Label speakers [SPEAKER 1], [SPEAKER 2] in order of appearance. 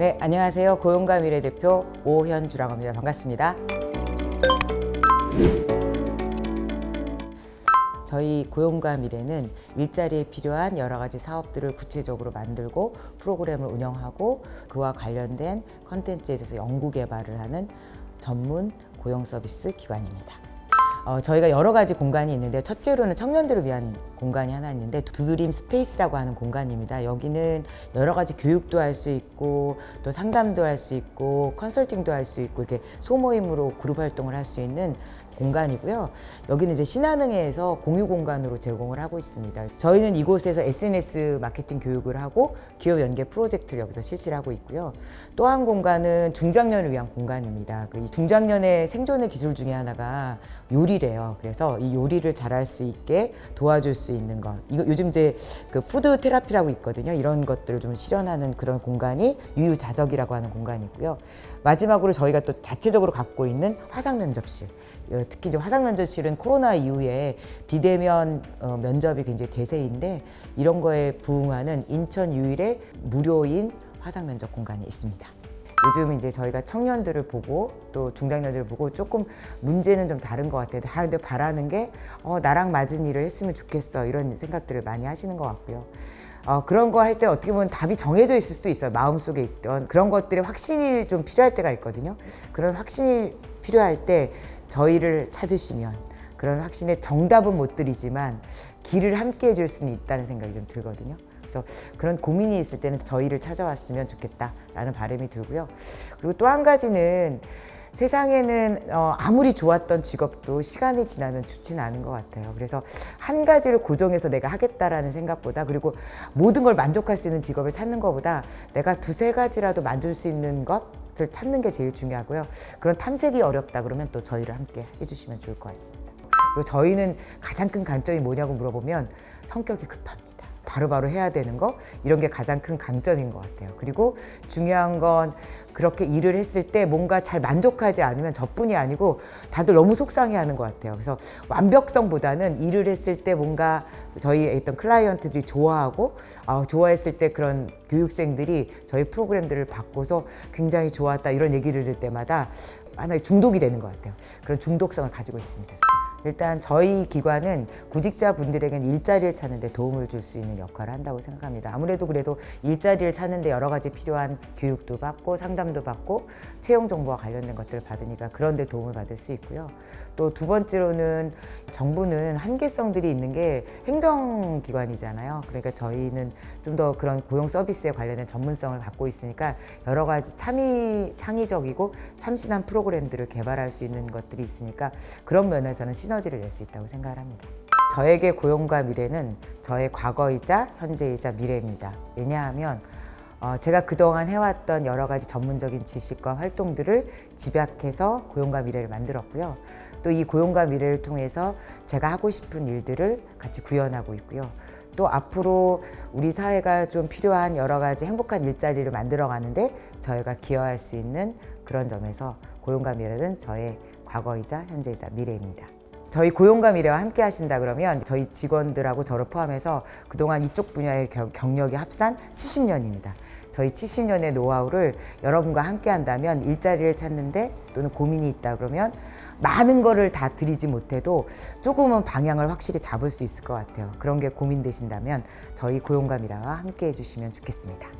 [SPEAKER 1] 네, 안녕하세요. 고용과 미래 대표 오현주라고 합니다. 반갑습니다. 저희 고용과 미래는 일자리에 필요한 여러 가지 사업들을 구체적으로 만들고 프로그램을 운영하고 그와 관련된 컨텐츠에 대해서 연구 개발을 하는 전문 고용 서비스 기관입니다. 어, 저희가 여러 가지 공간이 있는데 첫째로는 청년들을 위한 공간이 하나 있는데 두드림 스페이스라고 하는 공간입니다. 여기는 여러 가지 교육도 할 수 있고 또 상담도 할 수 있고 컨설팅도 할 수 있고 이렇게 소모임으로 그룹 활동을 할 수 있는 공간이고요. 여기는 이제 신한은행에서 공유 공간으로 제공을 하고 있습니다. 저희는 이곳에서 SNS 마케팅 교육을 하고 기업 연계 프로젝트를 여기서 실시를 하고 있고요. 또 한 공간은 중장년을 위한 공간입니다. 그이 중장년의 생존의 기술 중에 하나가 요리래요. 그래서 이 요리를 잘할 수 있게 도와줄 수 있는 것. 이거 요즘 이제 그 푸드 테라피라고 있거든요. 이런 것들을 좀 실현하는 그런 공간이 유유자적이라고 하는 공간이고요. 마지막으로 저희가 또 자체적으로 갖고 있는 화상 면접실. 어, 특히 이제 화상 면접실은 코로나 이후에 비대면 어, 면접이 굉장히 대세인데 이런 거에 부응하는 인천 유일의 무료인 화상 면접 공간이 있습니다. 요즘 이제 저희가 청년들을 보고 또 중장년들을 보고 조금 문제는 좀 다른 것 같아요. 다 근데 바라는 게 어, 나랑 맞은 일을 했으면 좋겠어 이런 생각들을 많이 하시는 것 같고요. 어, 그런 거 할 때 어떻게 보면 답이 정해져 있을 수도 있어요. 마음속에 있던 그런 것들이 확신이 좀 필요할 때가 있거든요. 그런 확신이 필요할 때 저희를 찾으시면 그런 확신의 정답은 못 드리지만 길을 함께 해줄 수는 있다는 생각이 좀 들거든요. 그래서 그런 고민이 있을 때는 저희를 찾아왔으면 좋겠다라는 바람이 들고요. 그리고 또 한 가지는 세상에는 어, 아무리 좋았던 직업도 시간이 지나면 좋지는 않은 것 같아요. 그래서 한 가지를 고정해서 내가 하겠다라는 생각보다 그리고 모든 걸 만족할 수 있는 직업을 찾는 것보다 내가 두세 가지라도 만들 수 있는 것을 찾는 게 제일 중요하고요. 그런 탐색이 어렵다 그러면 또 저희를 함께 해주시면 좋을 것 같습니다. 그리고 저희는 가장 큰 강점이 뭐냐고 물어보면 성격이 급합니다. 바로바로 해야 되는 거 이런 게 가장 큰 강점인 것 같아요. 그리고 중요한 건 그렇게 일을 했을 때 뭔가 잘 만족하지 않으면 저뿐이 아니고 다들 너무 속상해하는 것 같아요. 그래서 완벽성보다는 일을 했을 때 뭔가 저희 있던 클라이언트들이 좋아하고 아, 좋아했을 때 그런 교육생들이 저희 프로그램들을 받고서 굉장히 좋았다 이런 얘기를 들을 때마다 하나의 중독이 되는 것 같아요. 그런 중독성을 가지고 있습니다. 일단 저희 기관은 구직자 분들에게는 일자리를 찾는 데 도움을 줄 수 있는 역할을 한다고 생각합니다. 아무래도 그래도 일자리를 찾는 데 여러 가지 필요한 교육도 받고 상담도 받고 채용 정보와 관련된 것들을 받으니까 그런 데 도움을 받을 수 있고요. 또 두 번째로는 정부는 한계성들이 있는 게 행정기관이잖아요. 그러니까 저희는 좀 더 그런 고용 서비스에 관련된 전문성을 갖고 있으니까 여러 가지 참이, 창의적이고 참신한 프로그램들을 개발할 수 있는 것들이 있으니까 그런 면에서는 시 너지를 낼 수 있다고 생각을 합니다. 저에게 고용과 미래는 저의 과거이자 현재이자 미래입니다. 왜냐하면 어, 제가 그동안 해왔던 여러 가지 전문적인 지식과 활동들을 집약해서 고용과 미래를 만들었고요. 또 이 고용과 미래를 통해서 제가 하고 싶은 일들을 같이 구현하고 있고요. 또 앞으로 우리 사회가 좀 필요한 여러 가지 행복한 일자리를 만들어 가는데 저희가 기여할 수 있는 그런 점에서 고용과 미래는 저의 과거이자 현재이자 미래입니다. 저희 미래와 함께 하신다 그러면 저희 직원들하고 저를 포함해서 그동안 이쪽 분야의 경- 경력이 합산 70년입니다. 저희 70년의 노하우를 여러분과 함께 한다면 일자리를 찾는데 또는 고민이 있다 그러면 많은 거를 다 드리지 못해도 조금은 방향을 확실히 잡을 수 있을 것 같아요. 그런 게 고민되신다면 저희 미래와 함께 해주시면 좋겠습니다.